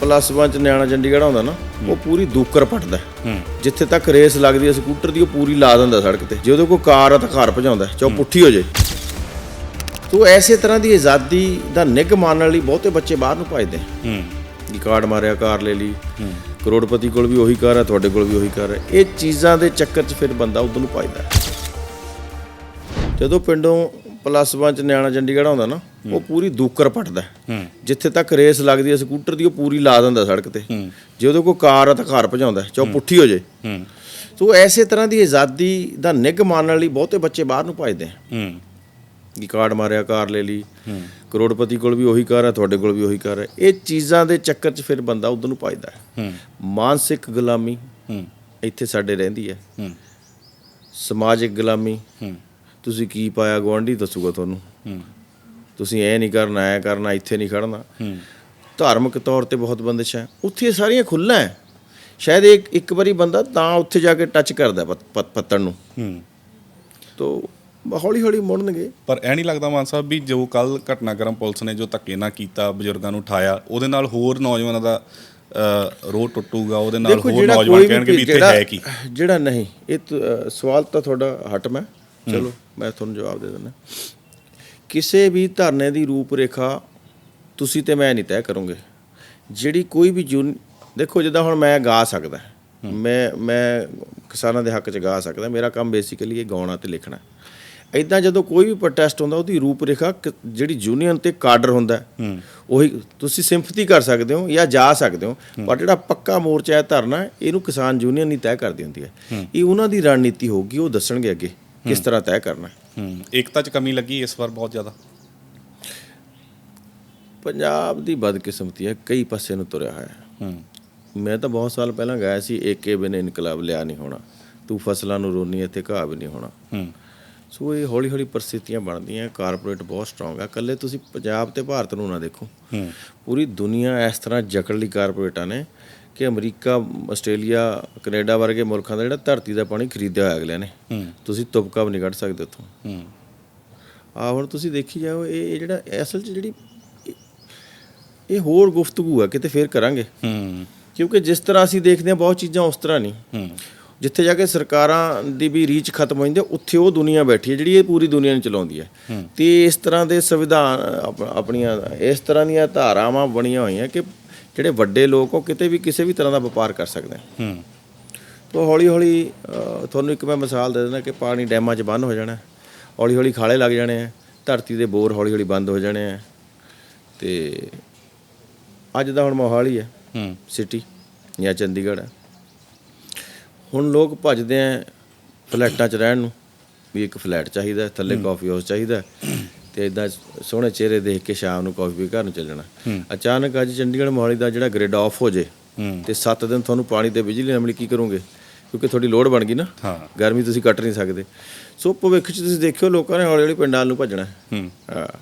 Plus 1 ਚ ਨਿਆਣਾ ਚੰਡੀਗੜ੍ਹ ਆਉਂਦਾ ਨਾ ਉਹ ਪੂਰੀ ਦੂਕਰ ਪਟਦਾ। ਜਿੱਥੇ ਤੱਕ ਰੇਸ ਲੱਗਦੀ ਹੈ ਸਕੂਟਰ ਦੀ ਉਹ ਪੂਰੀ ਲਾ ਦਿੰਦਾ ਸੜਕ ਤੇ। ਜੇ ਉਹਦੇ ਕੋਲ ਕਾਰ ਆ ਤਾਂ ਘਰ ਭਜਾਉਂਦਾ ਚਾਹੇ ਪੁੱਠੀ ਹੋ ਜੇ। ਤੋ ਐਸੇ ਤਰ੍ਹਾਂ ਦੀ ਆਜ਼ਾਦੀ ਦਾ ਨਿੱਘ ਮਾਣਨ ਲਈ ਬਹੁਤੇ ਬੱਚੇ ਬਾਹਰ ਨੂੰ ਭਜਦੇ ਹੂੰ। ਕਿ ਕਾਰਡ ਮਾਰਿਆ ਕਾਰ ਲੈ ਲਈ। ਕਰੋੜਪਤੀ ਕੋਲ ਵੀ ਉਹੀ ਕਾਰ ਹੈ ਤੁਹਾਡੇ ਕੋਲ ਵੀ ਉਹੀ ਕਾਰ ਹੈ ਇਹ ਚੀਜ਼ਾਂ ਦੇ ਚੱਕਰ 'ਚ ਫਿਰ ਬੰਦਾ ਉਧਰ ਨੂੰ ਭਜਦਾ। ਜਦੋਂ ਪਿੰਡੋਂ ਪਲੱਸ 1 ਚ ਨਿਆਣਾ ਚੰਡੀਗੜ੍ਹ ਆਉਂਦਾ ਨਾ ਉਹ ਪੂਰੀ ਦੂਕਰ ਪਟਦਾ। ਜਿੱਥੇ ਤੱਕ ਰੇਸ ਲੱਗਦੀ ਹੈ ਸਕੂਟਰ ਦੀ ਉਹ ਪੂਰੀ ਲਾ ਦਿੰਦਾ ਸੜਕ ਤੇ। ਜੇ ਉਹਦੇ ਕੋਲ ਕਾਰ ਆ ਤਾਂ ਘਰ ਭਜਾਉਂਦਾ ਚਾਹੇ ਪੁੱਠੀ ਹੋ ਜੇ। ਤੋ ਐਸੇ ਤਰ੍ਹਾਂ ਦੀ ਆਜ਼ਾਦੀ ਦਾ ਨਿੱਘ ਮਾਣਨ ਲਈ ਬਹੁਤੇ ਬੱਚੇ ਬਾਹਰ ਨੂੰ ਭਜਦੇ ਆ। ਹੂੰ। ਕਿ ਕਾਰਡ ਮਾਰਿਆ ਕਾਰ ਲੈ ਲਈ। ਕਰੋੜਪਤੀ ਕੋਲ ਵੀ ਉਹੀ ਕਾਰ ਹੈ ਤੁਹਾਡੇ ਕੋਲ ਵੀ ਉਹੀ ਕਾਰ ਹੈ ਇਹ ਚੀਜ਼ਾਂ ਦੇ ਚੱਕਰ 'ਚ ਫਿਰ ਬੰਦਾ ਉਧਰ ਨੂੰ ਭਜਦਾ ਹੈ। ਮਾਨਸਿਕ ਗੁਲਾਮੀ ਇੱਥੇ ਸਾਡੇ ਰਹਿੰਦੀ ਹੈ। ਸਮਾਜਿਕ ਗੁਲਾਮੀ ਤੁਸੀਂ ਕੀ ਪਾਇਆ ਗਵਾਂਢੀ ਦੱਸੂਗਾ ਤੁਹਾਨੂੰ। ਹੂੰ। ਤੁਸੀਂ ਐ ਨਹੀਂ ਕਰਨਾ ਐ ਕਰਨਾ ਇੱਥੇ ਨਹੀਂ ਖੜਨਾ। ਹੂੰ। ਧਾਰਮਿਕ ਤੌਰ ਤੇ ਬਹੁਤ ਬੰਦਿਸ਼ ਹੈ। ਉੱਥੇ ਇਹ ਸਾਰੀਆਂ ਖੁੱਲ੍ਹਾਂ ਹੈ। ਸ਼ਾਇਦ ਇੱਕ ਇੱਕ ਵਾਰੀ ਬੰਦਾ ਤਾਂ ਉੱਥੇ ਜਾ ਕੇ ਟੱਚ ਕਰਦਾ ਪੱਤ- ਪੱਤ- ਪੱਤਣ ਨੂੰ। ਹੂੰ। ਤੋ ਹੌਲੀ ਹੌਲੀ ਮੁੜਨਗੇ। ਪਰ ਐ ਨਹੀਂ ਲੱਗਦਾ ਮਾਨ ਸਾਹਿਬ ਵੀ ਜੋ ਕੱਲ ਘਟਨਾਕ੍ਰਮ ਪੁਲਿਸ ਨੇ ਜੋ ਧੱਕੇ ਨਾਲ ਕੀਤਾ ਬਜ਼ੁਰਗਾਂ ਨੂੰ ਉਠਾਇਆ ਉਹਦੇ ਨਾਲ ਹੋਰ ਨੌਜਵਾਨਾਂ ਦਾ ਰੋਹ ਟੁੱਟੂਗਾ ਉਹਦੇ ਨਾਲ ਹੋਰ ਨੌਜਵਾਨ ਕਹਿਣਗੇ ਵੀ ਇੱਥੇ ਹੈ ਕੀ। ਜਿਹੜਾ ਨਹੀਂ ਇਹ ਸਵਾਲ ਤਾਂ ਤੁਹਾਡਾ ਹਟ ਮੈਂ ਚਲੋ ਮੈਂ ਤੁਹਾਨੂੰ ਜਵਾਬ ਦੇ ਦਿੰਦਾ। ਕਿਸੇ ਵੀ ਧਰਨੇ ਦੀ ਰੂਪ ਰੇਖਾ ਤੁਸੀਂ ਤੇ ਮੈਂ ਨਹੀਂ ਤੈਅ ਕਰੋਗੇ। ਜਿਹੜੀ ਕੋਈ ਵੀ ਦੇਖੋ ਜਿੱਦਾਂ ਹੁਣ ਮੈਂ ਗਾ ਸਕਦਾ। ਮੈਂ ਮੈਂ ਕਿਸਾਨਾਂ ਦੇ ਹੱਕ 'ਚ ਗਾ ਸਕਦਾ। ਮੇਰਾ ਕੰਮ ਬੇਸਿਕਲੀ ਇਹ ਗਾਉਣਾ ਤੇ ਲਿਖਣਾ। ਇਦਾਂ ਜਦੋਂ ਕੋਈ ਵੀ ਪ੍ਰੋਟੈਸਟ ਹੁੰਦਾ ਉਹਦੀ ਰੂਪ ਰੇਖਾ ਜਿਹੜੀ ਯੂਨੀਅਨ ਤੇ ਕਾਡਰ ਹੁੰਦਾ ਉਹੀ ਤੁਸੀਂ ਸਿੰਪਥੀ ਕਰ ਸਕਦੇ ਹੋ ਜਾਂ ਜਾ ਸਕਦੇ ਹੋ ਪਰ ਜਿਹੜਾ ਪੱਕਾ ਮੋਰਚਾ ਹੈ ਧਰਨਾ ਇਹਨੂੰ ਕਿਸਾਨ ਯੂਨੀਅਨ ਨਹੀਂ ਤੈਅ ਕਰਦੀ ਹੁੰਦੀ ਹੈ। ਇਹ ਉਹਨਾਂ ਦੀ ਰਣਨੀਤੀ ਹੋਊਗੀ ਉਹ ਦੱਸਣਗੇ ਅੱਗੇ। ਕਿਸ ਤਰ੍ਹਾਂ ਤੈਅ ਕਰਨਾ ਹੈ। ਏਕਤਾ 'ਚ ਕਮੀ ਲੱਗੀ ਇਸ ਵਾਰ ਬਹੁਤ ਜ਼ਿਆਦਾ? ਪੰਜਾਬ ਦੀ ਬਦਕਿਸਮਤੀ ਹੈ ਕਈ ਪਾਸੇ ਨੂੰ ਤੁਰਿਆ ਹੋਇਆ ਹੈ। ਹੂੰ। ਮੈਂ ਤਾਂ ਬਹੁਤ ਸਾਲ ਪਹਿਲਾਂ ਗਾਇਆ ਸੀ ਏਕੇ ਬਿਨ ਇਨਕਲਾਬ ਲਿਆ ਨਹੀਂ ਹੋਣਾ। ਤੂੰ ਫਸਲਾਂ ਨੂੰ ਰੋਨੀ ਇੱਥੇ ਘਾਹ ਵੀ ਨਹੀਂ ਹੋਣਾ। ਹੂੰ। ਸੋ ਇਹ ਹੌਲੀ ਹੌਲੀ ਪਰਿਸਥਿਤੀਆਂ ਬਣਦੀਆਂ ਕਾਰਪੋਰੇਟ ਬਹੁਤ ਸਟਰੋਂਗ ਹੈ ਇਕੱਲੇ ਤੁਸੀਂ ਪੰਜਾਬ ਤੇ ਭਾਰਤ ਨੂੰ ਨਾ ਦੇਖੋ। ਹੂੰ। ਪੂਰੀ ਦੁਨੀਆ ਇਸ ਤਰ੍ਹਾਂ ਜਕੜ ਲਈ ਕਾਰਪੋਰੇਟਾਂ ਨੇ ਕਿ ਅਮਰੀਕਾ ਆਸਟ੍ਰੇਲੀਆ ਕੈਨੇਡਾ ਵਰਗੇ ਮੁਲਕਾਂ ਦਾ ਜਿਹੜਾ ਧਰਤੀ ਦਾ ਪਾਣੀ ਖਰੀਦਿਆ ਹੋਇਆ ਅਗਲਿਆਂ ਨੇ ਤੁਸੀਂ ਤੁਪਕਾ ਵੀ ਨਹੀਂ ਕੱਢ ਸਕਦੇ ਉੱਥੋਂ। ਆ ਹੁਣ ਤੁਸੀਂ ਦੇਖੀ ਜਾਓ ਇਹ ਜਿਹੜਾ ਅਸਲ 'ਚ ਜਿਹੜੀ ਇਹ- ਹੋਰ ਗੁਫ਼ਤਗੂ ਹੈ ਕਿਤੇ ਫੇਰ ਕਰਾਂਗੇ। ਕਿਉਂਕਿ ਜਿਸ ਤਰ੍ਹਾਂ ਅਸੀਂ ਦੇਖਦੇ ਹਾਂ ਬਹੁਤ ਚੀਜ਼ਾਂ ਉਸ ਤਰ੍ਹਾਂ ਨਹੀਂ। ਜਿੱਥੇ ਜਾ ਕੇ ਸਰਕਾਰਾਂ ਦੀ ਵੀ ਰੀਚ ਖਤਮ ਹੋ ਜਾਂਦੀ ਹੈ ਉੱਥੇ ਉਹ ਦੁਨੀਆ ਬੈਠੀ ਹੈ ਜਿਹੜੀ ਇਹ ਪੂਰੀ ਦੁਨੀਆ ਨੂੰ ਚਲਾਉਂਦੀ ਹੈ। ਤੇ ਇਸ ਤਰ੍ਹਾਂ ਦੇ ਸੰਵਿਧਾਨ ਆਪ- ਆਪਣੀਆਂ ਇਸ ਤਰ੍ਹਾਂ ਦੀਆਂ ਧਾਰਾਵਾਂ ਬਣੀਆਂ ਹੋਈਆਂ ਕਿ ਜਿਹੜੇ ਵੱਡੇ ਲੋਕ ਉਹ ਕਿਤੇ ਵੀ ਕਿਸੇ ਵੀ ਤਰ੍ਹਾਂ ਦਾ ਵਪਾਰ ਕਰ ਸਕਦੇ ਹੂੰ। ਤੋ ਹੌਲੀ ਹੌਲੀ ਤੁਹਾਨੂੰ ਇੱਕ ਮੈਂ ਮਿਸਾਲ ਦੇ ਦਿੰਦਾ ਕਿ ਪਾਣੀ ਡੈਮਾਂ 'ਚ ਬੰਨ ਹੋ ਜਾਣਾ ਹੈ। ਹੌਲੀ ਹੌਲੀ ਖਾਲੇ ਲੱਗ ਜਾਣੇ ਆ ਧਰਤੀ ਦੇ ਬੋਰ ਹੌਲੀ ਹੌਲੀ ਬੰਦ ਹੋ ਜਾਣੇ ਆ ਤੇ ਅੱਜ ਦਾ ਹੁਣ ਮੋਹਾਲੀ ਹੈ ਹੂੰ। ਸਿਟੀ ਜਾਂ ਚੰਡੀਗੜ੍ਹ ਹੈ। ਹੁਣ ਲੋਕ ਭੱਜਦੇ ਆ ਫਲੈਟਾਂ 'ਚ ਰਹਿਣ ਨੂੰ ਵੀ ਇੱਕ ਫਲੈਟ ਚਾਹੀਦਾ ਥੱਲੇ ਕਾਫੀ ਹਾਊਸ ਚਾਹੀਦਾ ਤੇ ਇਦਾਂ ਸੋਹਣੇ ਚਿਹਰੇ ਦੇਖ ਕੇ ਸ਼ਾਮ ਨੂੰ ਕਾਫੀ ਪੀ ਘਰ ਨੂੰ ਚੱਲ ਜਾਣਾ ਅਚਾਨਕ ਅੱਜ ਚੰਡੀਗੜ੍ਹ ਮੋਹਾਲੀ ਦਾ ਜਿਹੜਾ ਗ੍ਰਿਡ ਆਫ ਹੋ ਜੇ ਤੇ 7 ਦਿਨ ਤੁਹਾਨੂੰ ਪਾਣੀ ਤੇ ਬਿਜਲੀ ਨਾ ਮਿਲੀ ਕੀ ਕਰੋਗੇ? ਕਿਉਂਕਿ ਤੁਹਾਡੀ ਲੋਡ ਬਣ ਗਈ ਨਾ। ਹਾਂ। ਗਰਮੀ ਤੁਸੀਂ ਕੱਟ ਨਹੀਂ ਸਕਦੇ। ਸੋ ਭਵਿੱਖ 'ਚ ਤੁਸੀਂ ਦੇਖਿਓ ਲੋਕਾਂ ਨੇ ਹੌਲੀ ਹੌਲੀ ਪਿੰਡਾਂ ਨੂੰ ਭੱਜਣਾ। ਹਾਂ।